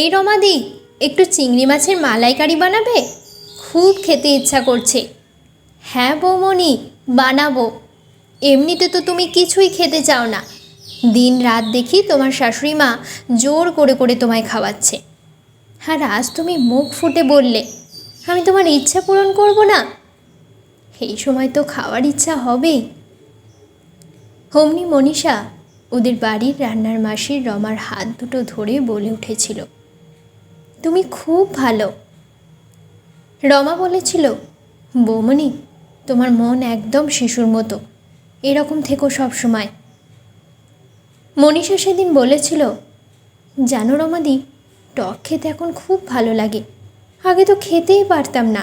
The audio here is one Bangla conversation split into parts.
এই রমাদি, একটু চিংড়ি মাছের মালাইকারি বানাবে? খুব খেতে ইচ্ছা করছে। হ্যাঁ বৌমণি, বানাবো। এমনিতে তো তুমি কিছুই খেতে চাও না। দিন রাত দেখি তোমার শাশুড়ি মা জোর করে করে তোমায় খাওয়াচ্ছে। আর আজ তুমি মুখ ফুটে বললে, আমি তোমার ইচ্ছা পূরণ করব না? এই সময় তো খাওয়ার ইচ্ছা হবেই। হোমনি মনীষা, ওদের বাড়ির রান্নার মাসির রমার হাত দুটো ধরে বলে উঠেছিল। তুমি খুব ভালো। রমা বলেছিল বৌমনি তোমার মন একদম শিশুর মতো। এরকম থেকো সব সময়। মনীষা সেদিন বলেছিল, জানো রমাদি, টক খেতে এখন খুব ভালো লাগে। আগে তো খেতেই পারতাম না।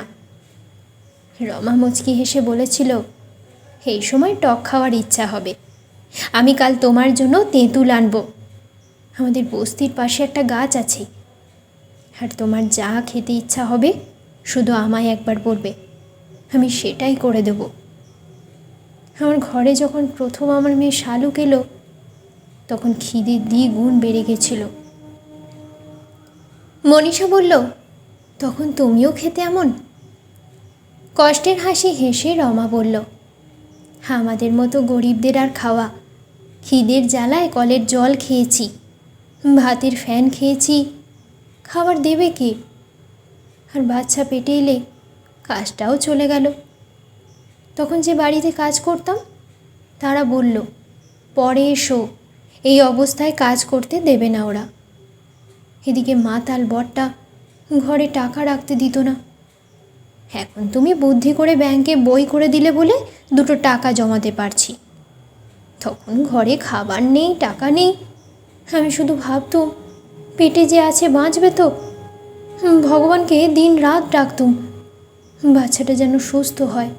রমা মুচকি হেসে বলেছিল, এই সময় টক খাওয়ার ইচ্ছা হবে। আমি কাল তোমার জন্য তেঁতুল আনব। আমাদের বস্তির পাশে একটা গাছ আছে। আর তোমার যা খেতে ইচ্ছা হবে, শুধু আমায় একবার বলবে। আমি সেটাই করে দেব। আমার ঘরে যখন প্রথম আমার মেয়ে শালুক এলো, তখন খিদে দ্বিগুণ বেড়ে গেছিল। মনীষা বলল, তখন তুমিও খেতে এমন? কষ্টের হাসি হেসে রমা বলল, আমাদের মতো গরিবদের আর খাওয়া। খিদের জ্বালায় কলের জল খেয়েছি, ভাতের ফ্যান খেয়েছি খাবার দেবে কি? আর বাচ্চা পেটে এলে কাজটাও চলে গেল। তখন যে বাড়িতে কাজ করতাম, তারা বলল, পরে এসো, এই অবস্থায় কাজ করতে দেবে না ওরা। এদিকে মাতাল বরটা ঘরে টাকা রাখতে দিত না। এখন তুমি বুদ্ধি করে ব্যাংকে বই করে দিলে বলে দুটো টাকা জমাতে পারছি। তখন ঘরে খাবার নেই, টাকা নেই। আমি শুধু ভাবতুম পেটে যে আছে বাঁচবে তো? ভগবানকে দিন রাত ডাকতুম। বাচ্চাটা যেন সুস্থ হয়।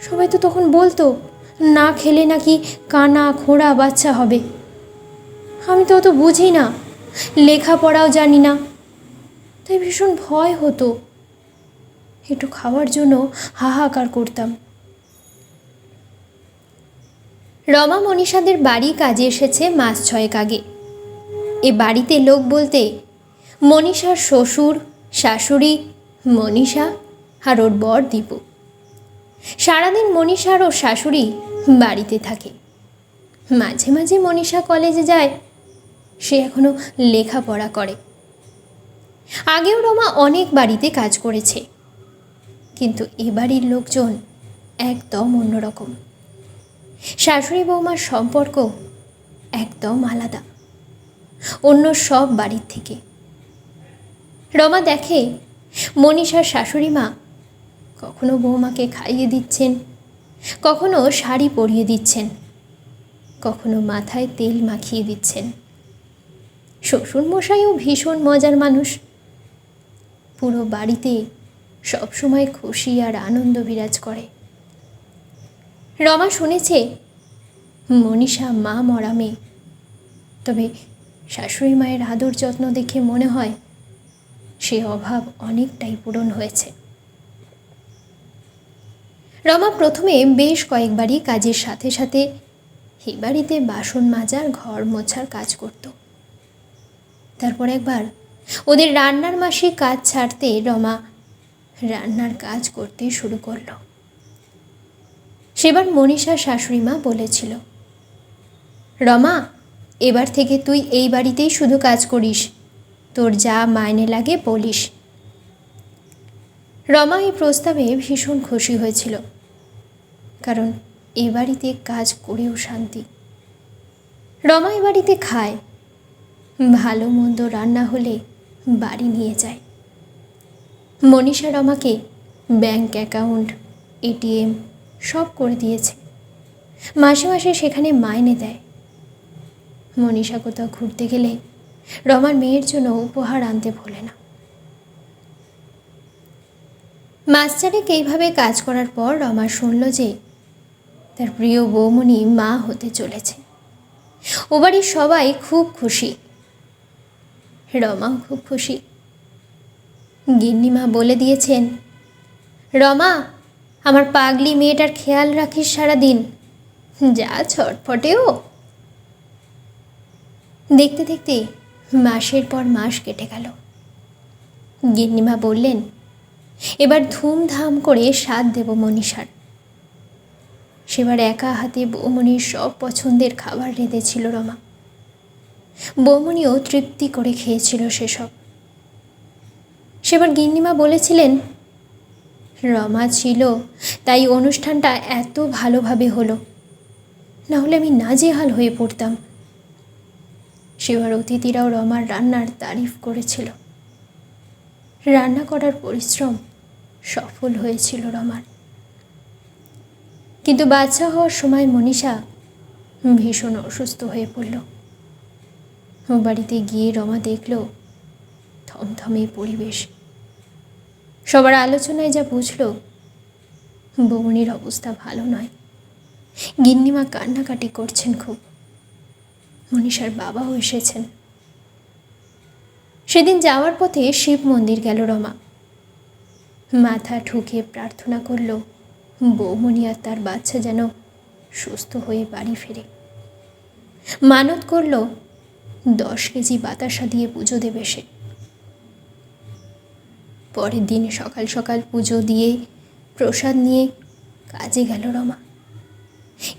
সবাই তো তখন বলতো, না খেলে নাকি কানা খোঁড়া বাচ্চা হবে। আমি তো অত বুঝি না, লেখাপড়াও জানি না। তাই ভীষণ ভয় হতো। একটু খাওয়ার জন্য হাহাকার করতাম। রমা মনীষাদের বাড়ি কাজে এসেছে মাস ছয়েক আগে। এ বাড়িতে লোক বলতে মনীষার শ্বশুর, শাশুড়ি, মনীষা আর ওর বর দীপু। সারাদিন মনীষার ও শাশুড়ি বাড়িতে থাকে। মাঝে মাঝে মনীষা কলেজে যায়, সে এখনও লেখাপড়া করে। আগেও রমা অনেক বাড়িতে কাজ করেছে। কিন্তু এ বাড়ির লোকজন একদম অন্যরকম। শাশুড়ি বৌমার সম্পর্ক একদম আলাদা। অন্য সব বাড়ির থেকে। রমা দেখে মনীষার শাশুড়ি মা কখনো বৌমাকে খাইয়ে দিচ্ছেন, কখনো শাড়ি পরিয়ে দিচ্ছেন, কখনো মাথায় তেল মাখিয়ে দিচ্ছেন। শ্বশুর মশাইও ভীষণ মজার মানুষ। পুরো বাড়িতে সবসময় খুশি আর আনন্দ বিরাজ করে। রমা শুনেছে, মনীষা মা মরা মেয়ে তবে শাশুড়ি মায়ের আদর যত্ন দেখে মনে হয় সে অভাব অনেকটাই পূরণ হয়েছে। রমা প্রথমে বেশ কয়েকবারই কাজের সাথে সাথে এ বাড়িতে বাসন মাজার, ঘর মোছার কাজ করত। তারপর একবার ওদের রান্নার মাসে কাজ ছাড়তে রমা রান্নার কাজ করতে শুরু করল। সেবার মনীষা শাশুড়ি মা বলেছিল, রমা এবার থেকে তুই এই বাড়িতেই শুধু কাজ করিস। তোর যা মাইনে লাগে বলিস। রমা এই প্রস্তাবে ভীষণ খুশি হয়েছিল। কারণ এ বাড়িতে কাজ করেও শান্তি। রমা এ বাড়িতে খায়। ভালো মন্দ রান্না হলে বাড়ি নিয়ে যায়। মনীষা রমাকে ব্যাংক অ্যাকাউন্ট এটিএম সব করে দিয়েছে। মাসে মাসে সেখানে মাইনে দেয়। মনীষা কোথাও ঘুরতে গেলে রমার মেয়ের জন্য উপহার আনতে ভোলে না। মাস চারেক এইভাবে কাজ করার পর রমা শুনল যে তার প্রিয় বৌমণি মা হতে চলেছে। ও বাড়ির সবাই খুব খুশি। রমাও খুব খুশি। গিন্নিমা বলে দিয়েছেন, রমা, আমার পাগলি মেয়েটার খেয়াল রাখিস সারাদিন। যা ছটফটেও। দেখতে দেখতে মাসের পর মাস কেটে গেল। গিন্নিমা বললেন, এবার ধুমধাম করে স্বাদ দেব মনীষার। সেবার একা হাতে বৌমনির সব পছন্দের খাবার রেঁধেছিল রমা। বৌমনিও তৃপ্তি করে খেয়েছিল সেসব। সেবার গিন্নিমা বলেছিলেন, রমা ছিল, তাই অনুষ্ঠানটা এত ভালোভাবে হলো। না হলে আমি নাজেহাল হয়ে পড়তাম। সেবার অতিথিরাও রমার রান্নার তারিফ করেছিল। রান্না করার পরিশ্রম সফল হয়েছিল রমার। কিন্তু বাচ্চা হওয়ার সময় মনীষা ভীষণ অসুস্থ হয়ে পড়ল। বাড়িতে গিয়ে রমা দেখল থমথমে পরিবেশ। সবার আলোচনায় যা বুঝল বৌমনির অবস্থা ভালো নয়। গিন্নিমা কান্নাকাটি করছেন খুব। মনীষার বাবাও এসেছেন। সেদিন যাওয়ার পথে শিব মন্দির গেল রমা। মাথা ঠুকে প্রার্থনা করল বৌমনি আর তার বাচ্চা যেন সুস্থ হয়ে বাড়ি ফেরে। মানত করল, দশ কেজি বাতাসা দিয়ে পুজো দেবে সে। পরের দিন সকাল সকাল পুজো দিয়ে প্রসাদ নিয়ে কাজে গেল রমা।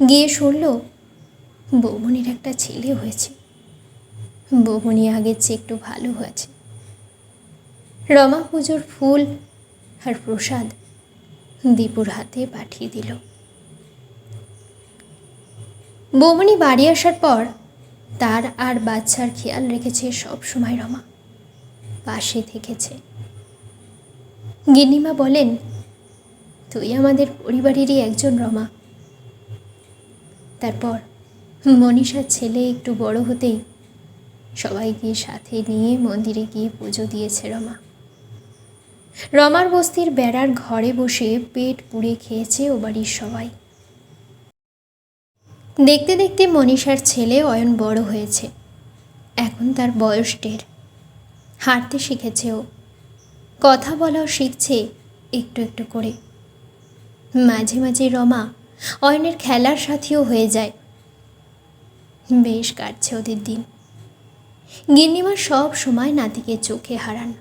গিয়ে শুনল বৌমনির একটা ছেলে হয়েছে। বৌমনি আগের চেয়ে একটু ভালো হয়েছে। রমা পুজোর ফুল আর প্রসাদ দীপুর হাতে পাঠিয়ে দিল। বৌমনি বাড়ি আসার পর তার আর বাচ্চার খেয়াল রেখেছে সব সময় রমা। পাশে থেকেছে। গিন্নিমা বলেন, তুই আমাদের পরিবারেরই একজন রমা। তারপর মনীষার ছেলে একটু বড় হতেই সবাইকে সাথে নিয়ে মন্দিরে গিয়ে পুজো দিয়েছে রমা। রমার বস্তির বেড়ার ঘরে বসে পেট পুড়ে খেয়েছে ও বাড়ির সবাই। দেখতে দেখতে মনীষার ছেলে অয়ন বড় হয়েছে। এখন তার বয়স টের হাঁটতে শিখেছে ও। কথা বলাও শিখছে একটু একটু করে। মাঝে মাঝে রমা অয়নের খেলার সাথীও হয়ে যায়। বেশ কাটছে ওদের দিন। গিন্নিমা সব সময় নাতিকে চোখে হারান।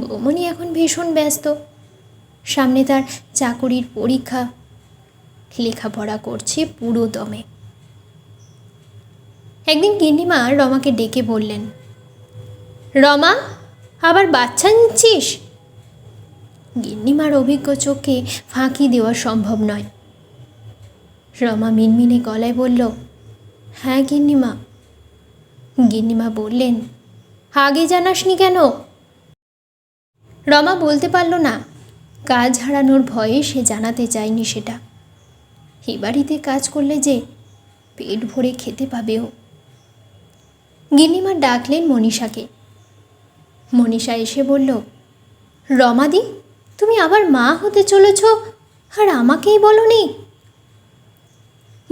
বৌমনি এখন ভীষণ ব্যস্ত। সামনে তার চাকুরির পরীক্ষা, লেখাপড়া করছে পুরো দমে একদিন গিন্নিমা রমাকে ডেকে বললেন, রমা, আবার বাচ্চা নিচ্ছিস? গিন্নিমার অভিজ্ঞ চোখে ফাঁকি দেওয়া সম্ভব নয়। রমা মিনমিনে গলায় বলল হ্যাঁ গিন্নিমা। গিন্নিমা বললেন, আগে জানাসনি কেন? রমা বলতে পারল না। কাজ হারানোর ভয়ে সে জানাতে চায়নি সেটা। এ বাড়িতে কাজ করলে যে পেট ভরে খেতে পাবে ও গিন্নিমা ডাকলেন মনীষাকে। মনীষা এসে বলল, রমাদি, তুমি আবার মা হতে চলেছ? আর আমাকেই বলো বলনি?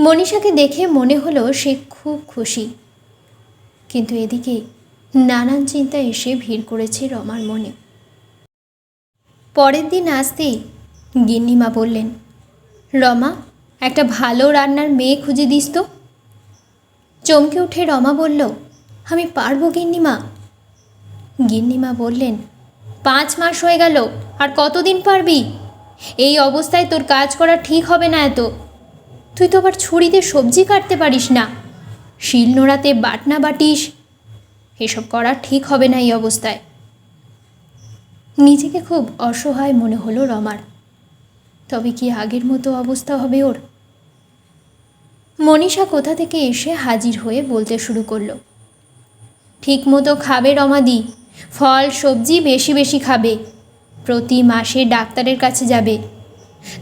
মনীষাকে দেখে মনে হলো সে খুব খুশি। কিন্তু এদিকে নানান চিন্তা এসে ভিড় করেছে রমার মনে। পরের দিন আসতেই গিন্নিমা বললেন, রমা, একটা ভালো রান্নার মেয়ে খুঁজে দিস তো। চমকে উঠে রমা বলল, আমি পারব গিন্নিমা। গিন্নিমা বললেন, পাঁচ মাস হয়ে গেল, আর কতদিন পারবি? এই অবস্থায় তোর কাজ করা ঠিক হবে না এত। তুই তো আবার ছুরিতে সবজি কাটতে পারিস না। শিল নোড়াতে বাটনা বাটিস। এসব করা ঠিক হবে না এই অবস্থায়। নিজেকে খুব অসহায় মনে হলো রমার। তবে কি আগের মতো অবস্থা হবে ওর? মনীষা কোথা থেকে এসে হাজির হয়ে বলতে শুরু করল। ঠিক মতো খাবে রমাদি ফল, সবজি বেশি বেশি খাবে। প্রতি মাসে ডাক্তারের কাছে যাবে।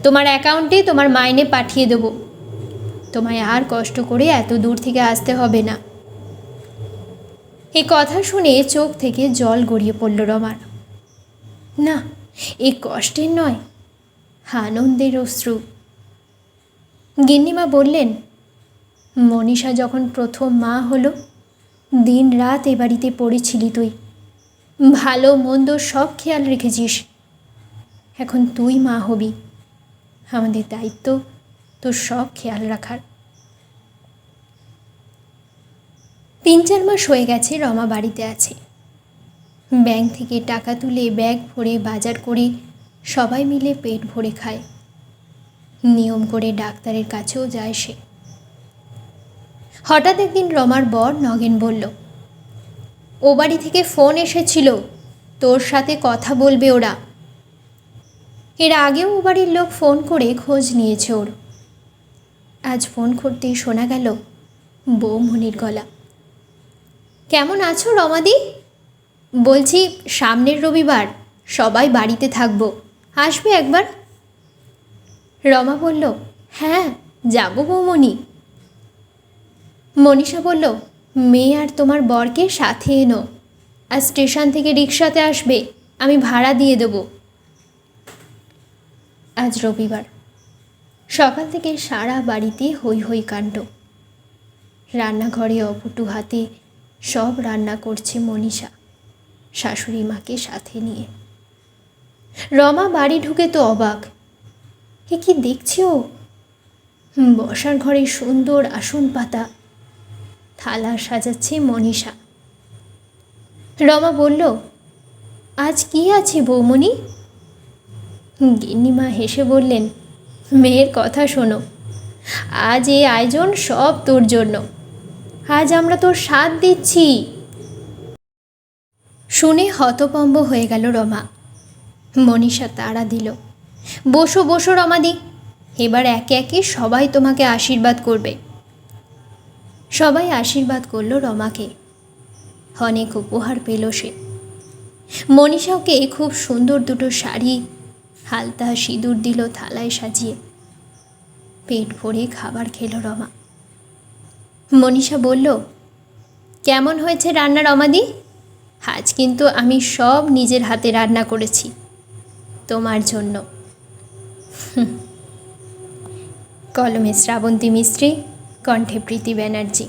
তোমার অ্যাকাউন্টে তোমার মাইনে পাঠিয়ে দেবো। তোমায় আর কষ্ট করে এত দূর থেকে আসতে হবে না। এই কথা শুনে চোখ থেকে জল গড়িয়ে পড়ল রমার। না, এ কষ্টের নয়, আনন্দের অশ্রু। গিন্নিমা বললেন, মনীষা যখন প্রথম মা হলো দিন রাত এ বাড়িতে পড়েছিলি তুই। ভালো মন্দ সব খেয়াল রেখেছিস। এখন তুই মা হবি। আমাদের দায়িত্ব তোর সব খেয়াল রাখার। তিন চার মাস হয়ে গেছে রমা বাড়িতে আছে। ব্যাংক থেকে টাকা তুলে ব্যাগ ভরে বাজার করে সবাই মিলে পেট ভরে খায়। নিয়ম করে ডাক্তারের কাছেও যায় সে। হঠাৎ একদিন রমার বর নগেন বলল, ও বাড়ি থেকে ফোন এসেছিল, তোর সাথে কথা বলবে ওরা। এর আগেও ও বাড়ির লোক ফোন করে খোঁজ নিয়েছে ওর। আজ ফোন করতেই শোনা গেল বৌমনির গলা। কেমন আছো রমাদি? বলছি, সামনের রবিবার সবাই বাড়িতে থাকব। আসবে একবার? রমা বলল হ্যাঁ যাব বৌমনি। মনীষা বলল, মেয়ে আর তোমার বরকে সাথে এনো। আর স্টেশন থেকে রিক্সাতে আসবে, আমি ভাড়া দিয়ে দেবো। আজ রবিবার। সকাল থেকে সারা বাড়িতে হই হই কাণ্ড। রান্নাঘরে অপুটু হাতে সব রান্না করছে মনীষা, শাশুড়ি মাকে সাথে নিয়ে। রমা বাড়ি ঢুকে তো অবাক। এ কি দেখছি ও? বসার ঘরে সুন্দর আসন পাতা। থালা সাজাচ্ছে মনীষা। রমা বলল, আজ কি আছে বৌমণি? গিন্নিমা হেসে বললেন মেয়ের কথা শোনো। আজ এই আয়োজন সব তোর জন্য। আজ আমরা তোর সাথ দিচ্ছি। শুনে হতপম্ব হয়ে গেল রমা। মনীষা তাড়া দিল। বসো বসো রমাদি। এবার একে একে সবাই তোমাকে আশীর্বাদ করবে। সবাই আশীর্বাদ করল রমাকে। অনেক উপহার পেল সে। মনীষাকে খুব সুন্দর দুটো শাড়ি হালতা সিঁদুর দিল থালায় সাজিয়ে। পেট ভরে খাবার খেলো রমা। মনীষা বলল, কেমন হয়েছে রান্না রমাদি? আজ কিন্তু আমি সব নিজের হাতে রান্না করেছি, তোমার জন্য। কলমে শ্রাবন্তী মিস্ত্রি কণ্ঠে প্রীতি ব্যানার্জি।